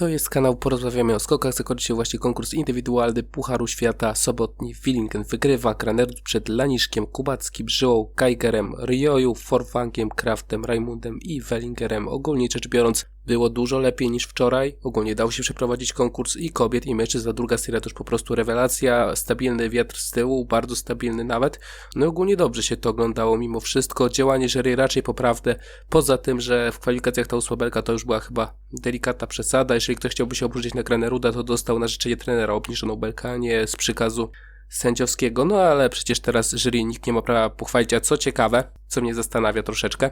To jest kanał Porozmawiamy o skokach. Zakończy się właśnie konkurs indywidualny Pucharu Świata. Sobotni Willingen wygrywa Kranerud przed Laniszkiem, Kubackim, Żyłą, Geigerem, Rioju, Forfangiem, Kraftem, Raimundem i Wellingerem. Ogólnie rzecz biorąc było dużo lepiej niż wczoraj. Ogólnie dał się przeprowadzić konkurs i kobiet i mężczyzn. Druga seria to już po prostu rewelacja. Stabilny wiatr z tyłu, bardzo stabilny nawet. No ogólnie dobrze się to oglądało mimo wszystko. Działanie jury raczej poprawne. Poza tym, że w kwalifikacjach ta ósma to już była chyba delikatna przesada. Jeżeli ktoś chciałby się obrócić na Graneruda, to dostał na życzenie trenera obniżoną belkę, a nie z przykazu sędziowskiego. No ale przecież teraz jury nikt nie ma prawa pochwalić, a co ciekawe, co mnie zastanawia troszeczkę,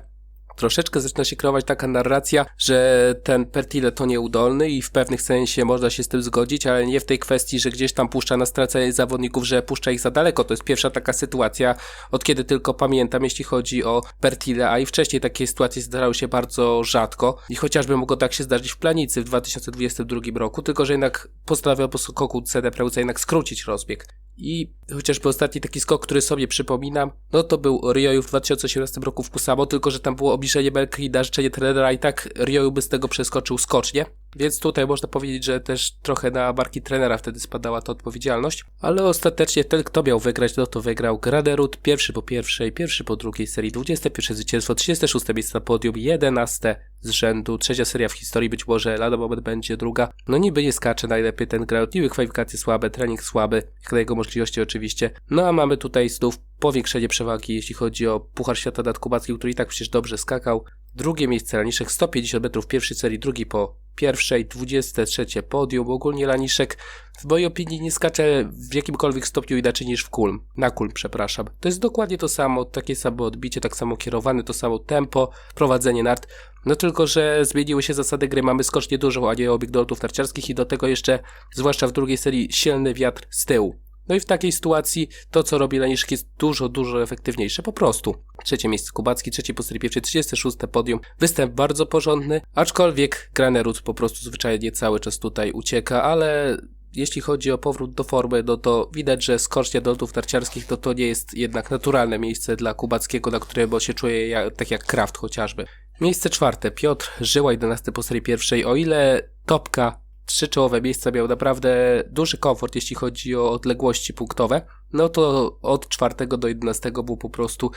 troszeczkę zaczyna się kreować taka narracja, że ten Pertile to nieudolny i w pewnych sensie można się z tym zgodzić, ale nie w tej kwestii, że gdzieś tam puszcza na stracenie zawodników, że puszcza ich za daleko. To jest pierwsza taka sytuacja, od kiedy tylko pamiętam, jeśli chodzi o Pertile, a i wcześniej takie sytuacje zdarzały się bardzo rzadko i chociażby mogło tak się zdarzyć w Planicy w 2022 roku, tylko że jednak postanowił po skoku CD Preuca jednak skrócić rozbieg. I chociażby ostatni taki skok, który sobie przypominam, no to był Rioju w 2018 roku w Kusamo, tylko że tam było obniżenie Belkrida, życzenie trenera i tak Rioju by z tego przeskoczył skocznie. Więc tutaj można powiedzieć, że też trochę na barki trenera wtedy spadała ta odpowiedzialność. Ale ostatecznie ten, kto miał wygrać, no to wygrał Graderud, pierwszy po pierwszej, pierwszy po drugiej serii, 21 zwycięstwo, 36 miejsce na podium, 11 z rzędu, trzecia seria w historii, być może lada moment będzie druga. No niby nie skacze najlepiej ten Graderud, niby kwalifikacje słabe, trening słaby, jak na jego możliwości oczywiście. No a mamy tutaj znów powiększenie przewagi, jeśli chodzi o Puchar Świata nad Kubackim, który i tak przecież dobrze skakał. Drugie miejsce Laniszek, 150 metrów pierwszej serii, drugi po pierwszej, 23 podium. Ogólnie Laniszek w mojej opinii nie skacze w jakimkolwiek stopniu inaczej niż w Kulm. Na Kulm, przepraszam. To jest dokładnie to samo, takie samo odbicie, tak samo kierowane, to samo tempo, prowadzenie nart. No tylko, że zmieniły się zasady gry, mamy skocznie dużo, a nie obieg do lotów narciarskich i do tego jeszcze, zwłaszcza w drugiej serii, silny wiatr z tyłu. No i w takiej sytuacji to, co robi Laniszek jest dużo, dużo efektywniejsze, po prostu. Trzecie miejsce Kubacki, trzeci po serii pierwszej, 36 podium. Występ bardzo porządny, aczkolwiek Granerud po prostu zwyczajnie cały czas tutaj ucieka, ale jeśli chodzi o powrót do formy, no to widać, że skocznia do lotów narciarskich to, to nie jest jednak naturalne miejsce dla Kubackiego, na którego się czuje jak, tak jak Kraft chociażby. Miejsce czwarte, Piotr Żyła, 11 po serii pierwszej. O ile topka trzy czołowe miejsca miał naprawdę duży komfort, jeśli chodzi o odległości punktowe, no to od czwartego do jedenastego był po prostu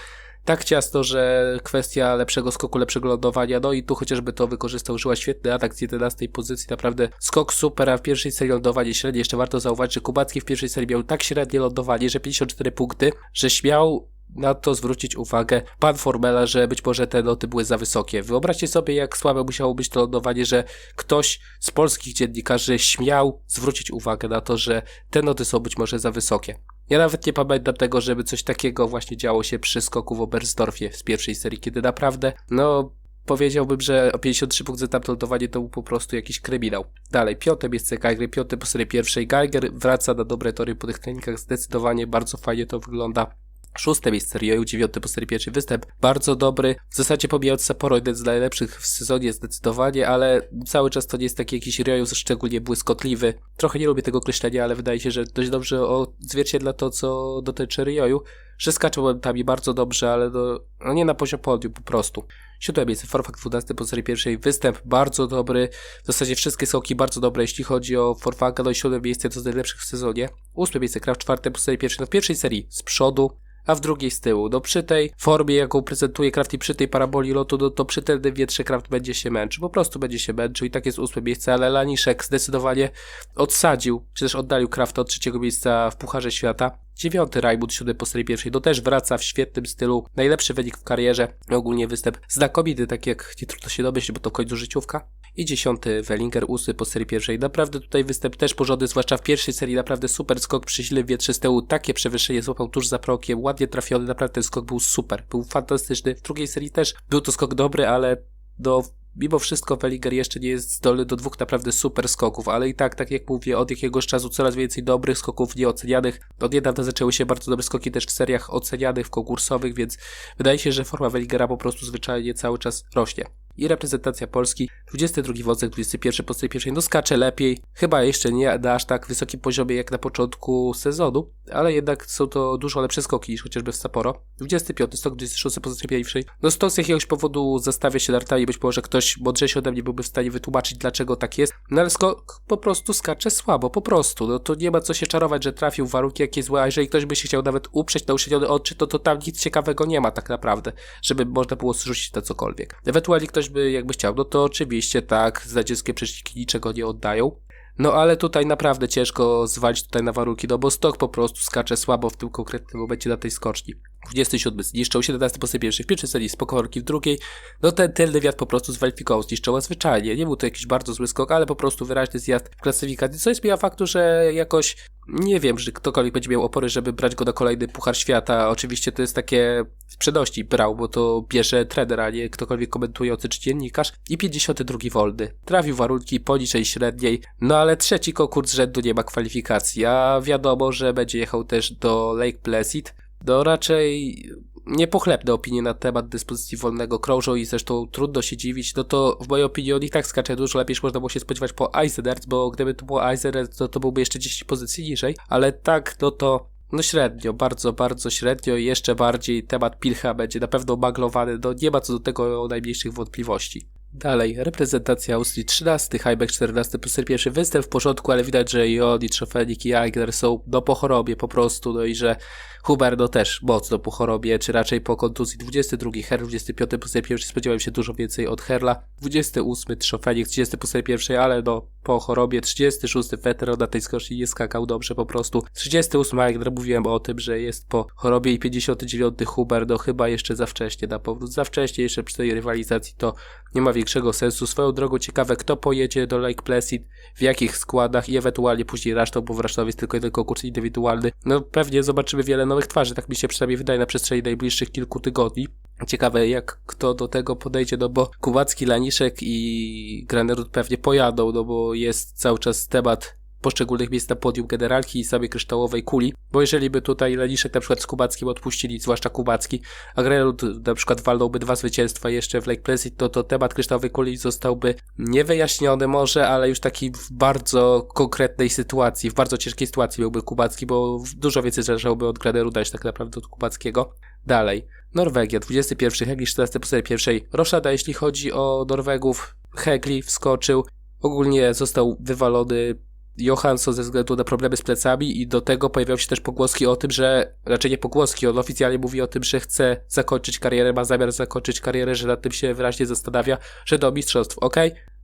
tak ciasno, że kwestia lepszego skoku, lepszego lądowania, no i tu chociażby to wykorzystał Żyła świetny atak z 11 pozycji, naprawdę skok super, a w pierwszej serii lądowanie średnie, jeszcze warto zauważyć, że Kubacki w pierwszej serii miał tak średnie lądowanie, że 54 punkty, że śmiał na to zwrócić uwagę pan Formela, że być może te noty były za wysokie. Wyobraźcie sobie, jak słabe musiało być to lądowanie, że ktoś z polskich dziennikarzy śmiał zwrócić uwagę na to, że te noty są być może za wysokie. Ja nawet nie pamiętam tego, żeby coś takiego właśnie działo się przy skoku w Oberstdorfie z pierwszej serii, kiedy naprawdę, no, powiedziałbym, że o 53 punkty za lądowanie to był po prostu jakiś kryminał. Dalej, piąte miejsce Geiger, piąte po serii pierwszej. Geiger wraca na dobre tory po tych treningach, zdecydowanie bardzo fajnie to wygląda. Szóste miejsce Rioju, dziewiąty po serii pierwszy występ. Bardzo dobry. W zasadzie pomijając Sapporo, jeden z najlepszych w sezonie zdecydowanie, ale cały czas to nie jest taki jakiś Rioju szczególnie błyskotliwy. Trochę nie lubię tego określenia, ale wydaje się, że dość dobrze odzwierciedla to, co dotyczy Rioju, że skacze momentami bardzo dobrze, ale do, no nie na poziom podium po prostu. Siódme miejsce, Forfak 12 po serii pierwszej, występ bardzo dobry, w zasadzie wszystkie skoki bardzo dobre, jeśli chodzi o Forfaka, no i siódme miejsce to z najlepszych w sezonie. Ósme miejsce, Kraft czwarte po serii pierwszej, no w pierwszej serii z przodu, a w drugiej z tyłu. No przy tej formie, jaką prezentuje Kraft i przy tej paraboli lotu, no to przy tym wietrze Kraft będzie się męczył. Po prostu będzie się męczył i tak jest ósme miejsce, ale Laniszek zdecydowanie odsadził, czy też oddalił Krafta od trzeciego miejsca w Pucharze Świata. Dziewiąty Rajmut, siódmy po serii pierwszej, to też wraca w świetnym stylu. Najlepszy wynik w karierze, ogólnie występ znakomity, tak jak nie trudno się domyślić, bo to końcu życiówka. I dziesiąty Wellinger, ósmy po serii pierwszej. Naprawdę tutaj występ też porządny, zwłaszcza w pierwszej serii, naprawdę super skok przy silnym wietrze z tyłu. Takie przewyższenie złapał tuż za prokiem, ładnie trafiony, naprawdę ten skok był super, był fantastyczny. W drugiej serii też był to skok dobry, ale do mimo wszystko Wellinger jeszcze nie jest zdolny do dwóch naprawdę super skoków, ale i tak, tak jak mówię, od jakiegoś czasu coraz więcej dobrych skoków nieocenianych. Od niedawna zaczęły się bardzo dobre skoki też w seriach ocenianych, w konkursowych, więc wydaje się, że forma Wellingera po prostu zwyczajnie cały czas rośnie. I reprezentacja Polski, 22 wąsek, 21 po pierwszej, no skacze lepiej, chyba jeszcze nie na aż tak wysokim poziomie jak na początku sezonu, ale jednak są to dużo lepsze skoki niż chociażby w Sapporo. 25 stok, 26 po pierwszej, no stok z jakiegoś powodu zastawia się nartami, być może ktoś mądrzejszy ode mnie byłby w stanie wytłumaczyć dlaczego tak jest, no ale skok po prostu skacze słabo, po prostu, no to nie ma co się czarować, że trafił w warunki jakie złe, a jeżeli ktoś by się chciał nawet uprzeć na uszczelnione oczy, to, to tam nic ciekawego nie ma tak naprawdę, żeby można było zrzucić na cokolwiek. Ewentualnie ktoś by jakby chciał, no to oczywiście tak, zdradzieckie przeciwki niczego nie oddają. No ale tutaj naprawdę ciężko zwalić tutaj na warunki, no bo stok po prostu skacze słabo w tym konkretnym momencie na tej skoczni. 27 zniszczał, 17 po pierwszej, w pierwszej serii spokorki, w drugiej, no ten tylny wiatr po prostu zweryfikował, zniszczał, zwyczajnie, nie był to jakiś bardzo zły skok, ale po prostu wyraźny zjazd w klasyfikacji, co jest zmienia faktu, że jakoś nie wiem, że ktokolwiek będzie miał opory, żeby brać go na kolejny Puchar Świata. Oczywiście to jest takie w przedości brał, bo to bierze trener, a nie ktokolwiek komentujący czy dziennikarz. I 52 wolny. Trafił warunki poniżej średniej, no ale trzeci konkurs rzędu nie ma kwalifikacji, a wiadomo, że będzie jechał też do Lake Placid. No raczej niepochlebne opinie na temat dyspozycji wolnego krążą i zresztą trudno się dziwić, no to w mojej opinii on i tak skacze dużo lepiej można było się spodziewać po Eisenherz, bo gdyby to było Eisenherz, to to byłby jeszcze 10 pozycji niżej, ale tak, no to no średnio, bardzo, bardzo średnio i jeszcze bardziej temat Pilcha będzie na pewno maglowany, no nie ma co do tego najmniejszych wątpliwości. Dalej, reprezentacja Austrii 13, Highback 14, plus pierwszy występ w porządku, ale widać, że i on, i Trofenik, i Eigner są no po chorobie po prostu, no i że Huberno też mocno po chorobie, czy raczej po kontuzji. 22 Her, 25 plus pierwszy, spodziewałem się dużo więcej od Herla. 28 Trofenik, 30 plus pierwszej, ale no po chorobie. 36 Veteran na tej skoczni nie skakał dobrze po prostu. 38 Eigner, mówiłem o tym, że jest po chorobie i 59 Huber, no chyba jeszcze za wcześnie na powrót. Za wcześnie jeszcze przy tej rywalizacji to nie ma większego sensu. Swoją drogą ciekawe, kto pojedzie do Lake Placid, w jakich składach i ewentualnie później resztą, bo w Rasztowie jest tylko jeden konkurs indywidualny. No pewnie zobaczymy wiele nowych twarzy, tak mi się przynajmniej wydaje na przestrzeni najbliższych kilku tygodni. Ciekawe jak kto do tego podejdzie, no bo Kubacki, Laniszek i Granerud pewnie pojadą, no bo jest cały czas temat poszczególnych miejsc na podium generalki i samej kryształowej kuli, bo jeżeli by tutaj Leniszek na przykład z Kubackim odpuścili, zwłaszcza Kubacki, a Grenard na przykład walnąłby dwa zwycięstwa jeszcze w Lake Placid, to, to temat kryształowej kuli zostałby niewyjaśniony może, ale już taki w bardzo konkretnej sytuacji, w bardzo ciężkiej sytuacji byłby Kubacki, bo dużo więcej zależałoby od Graneruda niż tak naprawdę od Kubackiego. Dalej. Norwegia, 21, Hegli 14 po pierwszej. Roszada, jeśli chodzi o Norwegów, Hegli wskoczył, ogólnie został wywalony Johansson ze względu na problemy z plecami i do tego pojawiały się też pogłoski o tym, że, raczej nie pogłoski, on oficjalnie mówi o tym, że chce zakończyć karierę, ma zamiar zakończyć karierę, że nad tym się wyraźnie zastanawia, że do mistrzostw, ok,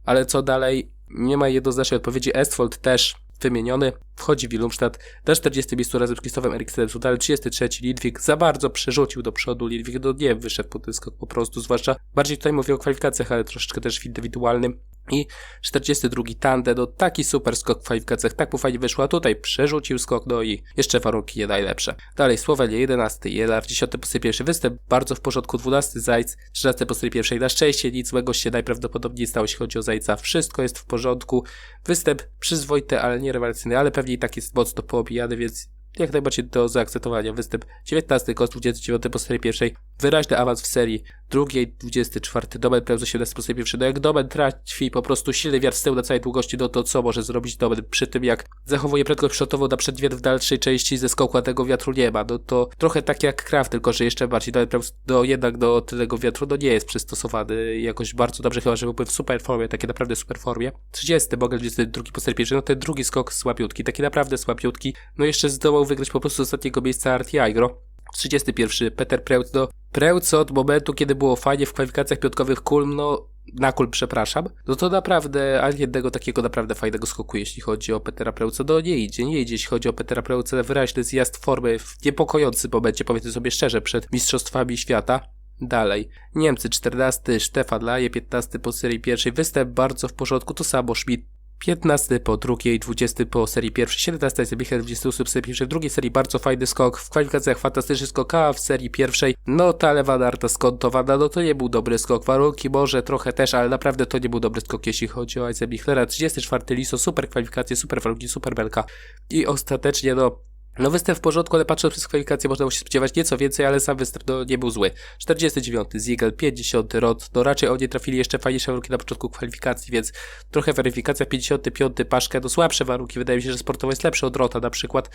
ale co dalej? Nie ma jednoznacznej odpowiedzi. Estfold też wymieniony. Wchodzi Wilumstadt, na 40 miejscu razem z Krzysztofem Eriksenem Sudal, 33 Lidwig za bardzo przerzucił do przodu. Lidwig, do nie wyszedł po ten skok po prostu, zwłaszcza bardziej tutaj mówię o kwalifikacjach, ale troszeczkę też w indywidualnym. I 42 Tande, no taki super skok w kwalifikacjach, tak mu fajnie wyszło, a tutaj przerzucił skok, no i jeszcze warunki nie najlepsze. Dalej Słowenia 11, Jelar 10 po pierwszy. Występ, bardzo w porządku 12 Zajc, 13 po pierwszej, na szczęście nic złego się najprawdopodobniej stało, jeśli chodzi o Zajca, wszystko jest w porządku, występ przyzwoity, ale nie rewelacyjny, ale pewnie i tak jest mocno poobijany, więc jak najbardziej do zaakceptowania. Występ 19, kost 29 po serii pierwszej, wyraźny awans w serii drugiej, 24 Domen pełen 18 po serii pierwszej. No jak Domen traci po prostu silny wiatr z tyłu na całej długości, no to co może zrobić Domen przy tym jak zachowuje prędkość przodową na przedwiat w dalszej części ze skoku, a tego wiatru nie ma. No to trochę tak jak Kraft, tylko że jeszcze bardziej Domen do, jednak do tego wiatru no nie jest przystosowany jakoś bardzo dobrze, chyba że byłby w super formie, takie naprawdę super formie. 30 Bogel 22 po serii no ten drugi skok słabiutki, taki naprawdę słabiutki. No jeszcze zdołał wygrać po prostu z ostatniego miejsca Arti Agro. 31. Peter Preutz do Preutz od momentu, kiedy było fajnie w kwalifikacjach piątkowych Kulm, no na Kulm, przepraszam, no to naprawdę ani jednego takiego naprawdę fajnego skoku, jeśli chodzi o Petera Preutza, no nie idzie, nie idzie, jeśli chodzi o Petera Preutza, wyraźny zjazd formy w niepokojącym momencie, powiedzmy sobie szczerze, przed Mistrzostwami Świata. Dalej. Niemcy 14, Stefan Laje 15 po serii pierwszej, występ bardzo w porządku, to samo Schmidt 15 po drugiej, 20 po serii pierwszej, 17 jest Michel, 28 w serii pierwszej, drugiej serii bardzo fajny skok, w kwalifikacjach fantastyczny skok, a w serii pierwszej, no ta lewa narta skontowana, no to nie był dobry skok, warunki może trochę też, ale naprawdę to nie był dobry skok, jeśli chodzi o Isaac Michlera, 34 Liso, super kwalifikacje, super warunki, super belka. I ostatecznie no No występ w porządku, ale patrząc przez kwalifikację można było się spodziewać nieco więcej, ale sam występ no, nie był zły. 49 Ziegel, 50 Rod, no raczej oni trafili jeszcze fajniejsze warunki na początku kwalifikacji, więc trochę weryfikacja, 55 Paszkę, no słabsze warunki, wydaje mi się, że sportowo jest lepszy od Rota na przykład,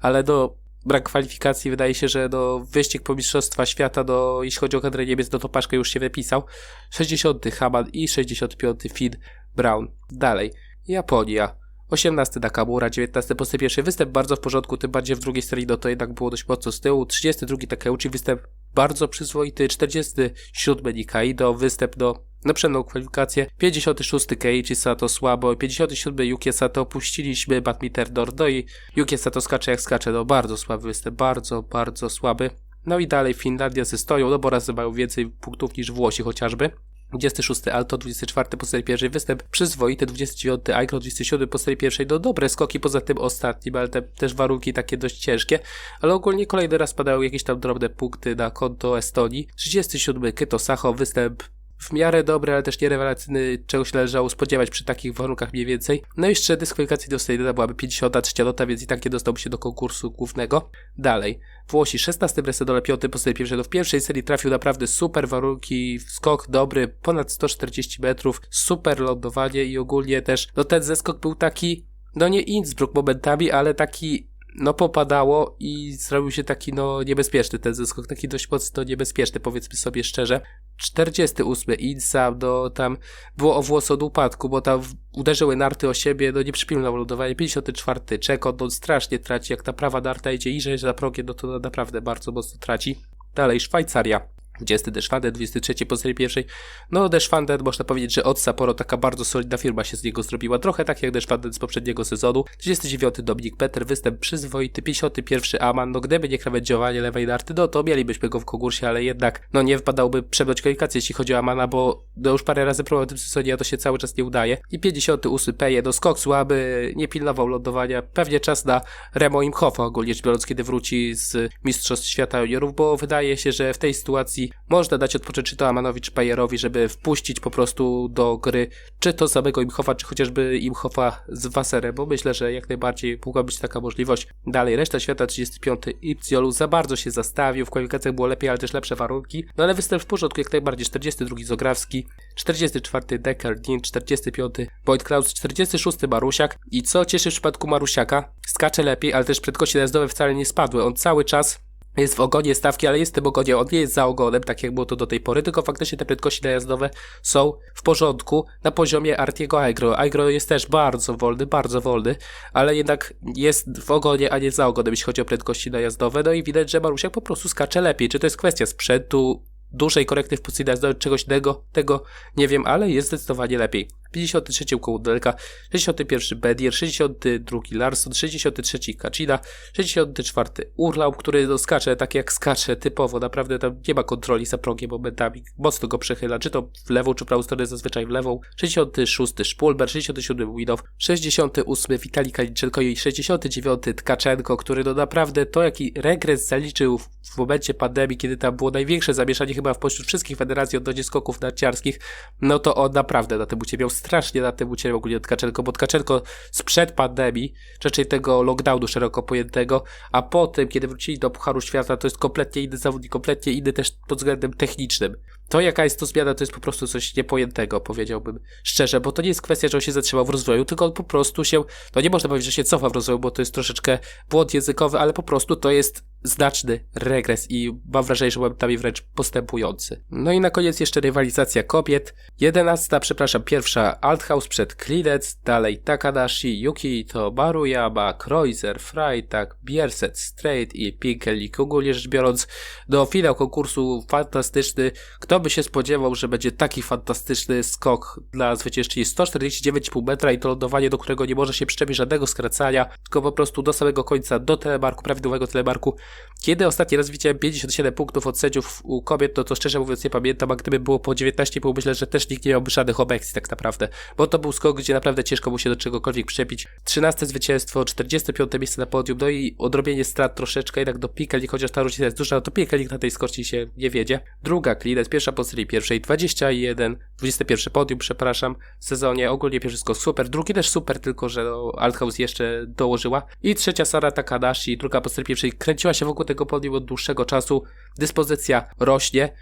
ale no brak kwalifikacji, wydaje się, że do wyścig po Mistrzostwa Świata, do, jeśli chodzi o kadrę Niemiec, no to Paszkę już się wypisał. 60 Haman i 65 Finn Brown. Dalej, Japonia. 18 Nakamura, 19 po sobie pierwszy występ bardzo w porządku, tym bardziej w drugiej serii no to jednak było dość mocno z tyłu. 32 Takeuchi występ bardzo przyzwoity, 47 Nikaido występ do na przedną kwalifikację, 56 Keiichi Sato słabo, 57 Yuki Sato opuściliśmy badminton no i Yuki Sato skacze jak skacze, no bardzo słaby występ, bardzo, bardzo słaby. No i dalej Finlandia ze stoją, no bo razy mają więcej punktów niż Włosi chociażby. 26 Alto, 24 po serii pierwszej występ, przyzwoity 29 Aikro, 27 po serii pierwszej, no dobre skoki, poza tym ostatnim, ale te, też warunki takie dość ciężkie, ale ogólnie kolejny raz padały jakieś tam drobne punkty na konto Estonii. 37 Kyto Sacho, występ w miarę dobry, ale też nie rewelacyjny, czego się należało spodziewać przy takich warunkach mniej więcej. No i jeszcze dyskwalifikacji do Stadina byłaby 53 nota, więc i tak nie dostałby się do konkursu głównego. Dalej. Włosi 16 Bresedole 5 po serii pierwszej. No w pierwszej serii trafił naprawdę super warunki, skok dobry, ponad 140 metrów, super lądowanie i ogólnie też, no ten zeskok był taki, no nie Innsbruck momentami, ale taki no popadało i zrobił się taki no niebezpieczny ten zeskok, taki dość mocno niebezpieczny, powiedzmy sobie szczerze. 48 Insa, no tam było o włos od upadku, bo tam uderzyły narty o siebie, no nie przypilnował lądowanie. 54 Czeko, no strasznie traci, jak ta prawa narta idzie iżej za progiem, no to naprawdę bardzo mocno traci. Dalej Szwajcaria. 20 Deszwander, 23 po serii pierwszej. No Deszwander można powiedzieć, że od Sapporo taka bardzo solidna firma się z niego zrobiła. Trochę tak jak Deszwander z poprzedniego sezonu. 39 Dominik Peter, występ przyzwoity. 51 Aman. No gdyby nie krawędziowanie lewej narty, no to mielibyśmy go w konkursie, ale jednak no nie wpadałby przebrać kwalifikację jeśli chodzi o Amana, bo no już parę razy próbował w tym sezonie, a to się cały czas nie udaje. I 58 Peje, no skok słaby, nie pilnował lądowania. Pewnie czas na Remo Imhofa ogólnie rzecz biorąc, kiedy wróci z Mistrzostw Świata Juniorów, bo wydaje się, że w tej sytuacji można dać odpocząć czy to Amanowi, czy Pajerowi, żeby wpuścić po prostu do gry czy to samego Imhofa, czy chociażby Imhofa z Waserem, bo myślę, że jak najbardziej mogła być taka możliwość. Dalej, reszta świata 35 Ipciolu za bardzo się zastawił, w kwalifikacjach było lepiej, ale też lepsze warunki, no ale występ w porządku, jak najbardziej 42 Zograwski, 44 Decker Dean, 45 Boyd Klaus, 46 Marusiak. I co cieszy w przypadku Marusiaka, skacze lepiej, ale też prędkości najazdowe wcale nie spadły, on cały czas jest w ogonie stawki, ale jest w tym ogonie, on nie jest za ogonem, tak jak było to do tej pory, tylko faktycznie te prędkości najazdowe są w porządku na poziomie Artiego Agro. Agro jest też bardzo wolny, bardzo wolny, ale jednak jest w ogonie, a nie za ogonem, jeśli chodzi o prędkości najazdowe. No i widać, że Marusiak po prostu skacze lepiej. Czy to jest kwestia sprzętu, dużej korekty w pozycji najazdowej, czegoś innego, tego nie wiem, ale jest zdecydowanie lepiej. 53 Kołdelka, 61 Bedier, 62 Larson, 63 Kacina, 64 Urlaub, który no, skacze tak jak skacze typowo, naprawdę tam nie ma kontroli za progiem momentami, mocno go przechyla, czy to w lewą, czy w prawą stronę, zazwyczaj w lewą, 66 Szpulber, 67 Winow, 68 Witali Kaliczenko i 69 Tkaczenko, który no naprawdę to jaki regres zaliczył w, w momencie pandemii, kiedy tam było największe zamieszanie chyba w pośród wszystkich federacji odnośnie skoków narciarskich, no to on naprawdę na tym bucie miał strasznie na tym ucierpiał ogólnie Tkaczenko, bo Tkaczenko sprzed pandemii, raczej tego lockdownu szeroko pojętego, a potem, kiedy wrócili do Pucharu Świata, to jest kompletnie inny zawodnik, kompletnie inny też pod względem technicznym. To jaka jest to zmiana, to jest po prostu coś niepojętego, powiedziałbym szczerze, bo to nie jest kwestia, że on się zatrzymał w rozwoju, tylko on po prostu się, no nie można powiedzieć, że się cofa w rozwoju, bo to jest troszeczkę błąd językowy, ale po prostu to jest znaczny regres i mam wrażenie, że momentami wręcz postępujący. No i na koniec jeszcze rywalizacja kobiet. Jedenasta, przepraszam, pierwsza Althaus przed Klidec, dalej Takadashi, Yuki, to Maruyama, Kreuzer, Freitag, Bierset, Straight i Pinkelik. Ogólnie rzecz biorąc, do finał konkursu fantastyczny. Kto by się spodziewał, że będzie taki fantastyczny skok dla zwyciężczyni 149,5 metra i to lądowanie, do którego nie może się przyczepić żadnego skracania, tylko po prostu do samego końca, do telemarku, prawidłowego telemarku kiedy ostatni raz widziałem 57 punktów od sędziów u kobiet, to to szczerze mówiąc nie pamiętam, a gdyby było po 19,5 myślę, że też nikt nie miałby żadnych obiekcji tak naprawdę, bo to był skok, gdzie naprawdę ciężko mu się do czegokolwiek przepić. 13 zwycięstwo, 45 miejsce na podium, no i odrobienie strat troszeczkę jednak do Pikelik, chociaż ta różnica jest duża, no to Pikelik na tej skoczni się nie wiedzie. Druga Klinet, pierwsza 21 po serii pierwszej, 21, 21 podium, przepraszam, w sezonie. Ogólnie pierwszy skok super, drugi też super, tylko że no, Althouse jeszcze dołożyła. I trzecia Sara Takadashi, druga po serii pierwszej, kręciła się wokół tego podium od dłuższego czasu. Dyspozycja rośnie.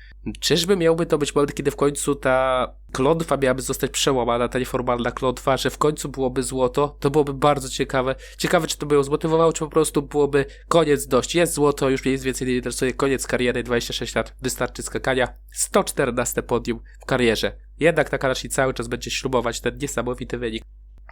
Czyżby miałby to być moment, kiedy w końcu ta klątwa miałaby zostać przełamana, ta nieformalna klątwa, że w końcu byłoby złoto? To byłoby bardzo ciekawe. Ciekawe, czy to by ją zmotywowało, czy po prostu byłoby koniec dość. Jest złoto, już mnie nic więcej nie interesuje, koniec kariery, 26 lat, wystarczy skakania. 114 podium w karierze. Jednak Takarashi cały czas będzie śrubować ten niesamowity wynik.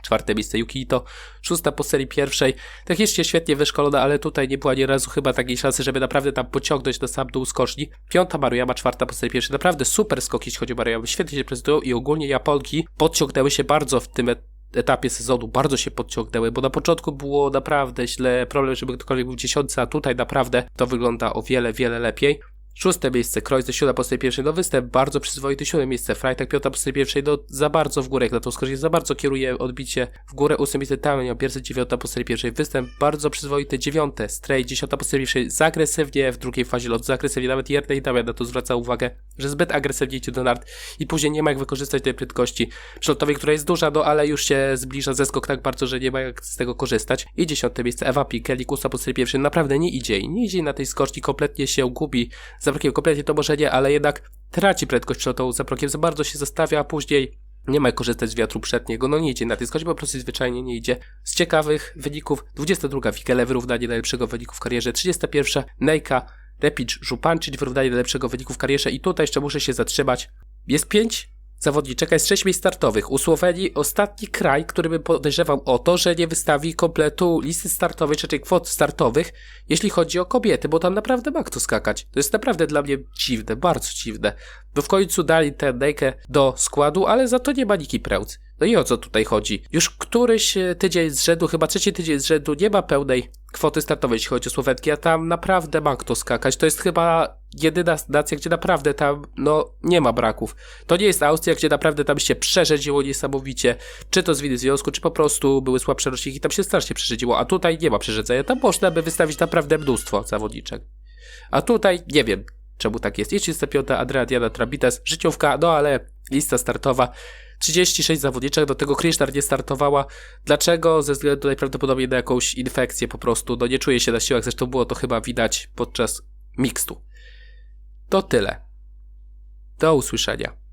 Czwarte miejsce Yuki Ito, szósta po serii pierwszej. Technicznie świetnie wyszkolona, ale tutaj nie było ani razu chyba takiej szansy, żeby naprawdę tam pociągnąć na sam dół skoczni. Piąta Maruyama, czwarta po serii pierwszej. Naprawdę super skok, jeśli chodzi o Maruyama. Świetnie się prezentują i ogólnie Japonki podciągnęły się bardzo w tym et- etapie sezonu, bardzo się podciągnęły, bo na początku było naprawdę źle, problem, żeby ktokolwiek był dziesiątce, a tutaj naprawdę to wygląda o wiele, wiele lepiej. Szóste miejsce, Kroos do siódma po serii pierwszej, no występ bardzo przyzwoity, siódme miejsce, Freitag piąta po serii pierwszej, no za bardzo w górę, jak na to skoczyć, za bardzo kieruje odbicie w górę, ósme miejsce Tamenio, pierwsze dziewiąta po serii pierwszej, występ bardzo przyzwoity, dziewiąte, Stray, dziesiąta po serii pierwszej, za agresywnie w drugiej fazie lotu, za agresywnie, nawet Jerdej Damian na to zwraca uwagę, że zbyt agresywnie idzie do nart i później nie ma jak wykorzystać tej prędkości przelotowej, która jest duża, no ale już się zbliża zeskok tak bardzo, że nie ma jak z tego korzystać. I dziesiąte miejsce Ewa Pikeli, ósma pierwszej, naprawdę nie idzie nie idzie na tej skoczni, kompletnie się gubi, za Brokiem kompletnie to może nie, ale jednak traci prędkość przelotową za Brokiem, za bardzo się zostawia, a później nie ma jak korzystać z wiatru przedniego, no nie idzie na tej po prostu zwyczajnie nie idzie. Z ciekawych wyników, 22 Wikele, wyrównanie najlepszego wyniku w karierze, 31 Nejka, Repic, Żupancic, wyrównanie najlepszego wyniku w karierze i tutaj jeszcze muszę się zatrzymać. Jest 5 zawodniczek, a jest 6 miejsc startowych. U Słowenii ostatni kraj, który by podejrzewał o to, że nie wystawi kompletu listy startowej, czy też kwot startowych, jeśli chodzi o kobiety, bo tam naprawdę ma kto skakać. To jest naprawdę dla mnie dziwne, bardzo dziwne. Bo w końcu dali tę Nejkę do składu, ale za to nie ma Niki Prełc. No i o co tutaj chodzi? Już któryś e, tydzień z rzędu, chyba trzeci tydzień z rzędu, nie ma pełnej kwoty startowej, jeśli chodzi o Słowenki, a tam naprawdę ma kto skakać. To jest chyba jedyna nacja, gdzie naprawdę tam, no, nie ma braków. To nie jest Austria, gdzie naprawdę tam się przerzedziło niesamowicie, czy to z winy związku, czy po prostu były słabsze roczniki, tam się strasznie przerzedziło, a tutaj nie ma przerzedzenia. Tam można by wystawić naprawdę mnóstwo zawodniczek. A tutaj nie wiem, czemu tak jest. I 35. Adria Diana Trabitas, życiówka, no ale lista startowa. 36 zawodniczek, do tego Krysztar nie startowała. Dlaczego? Ze względu najprawdopodobniej na jakąś infekcję po prostu. No nie czuje się na siłach, zresztą było to chyba widać podczas mixtu. To tyle. Do usłyszenia.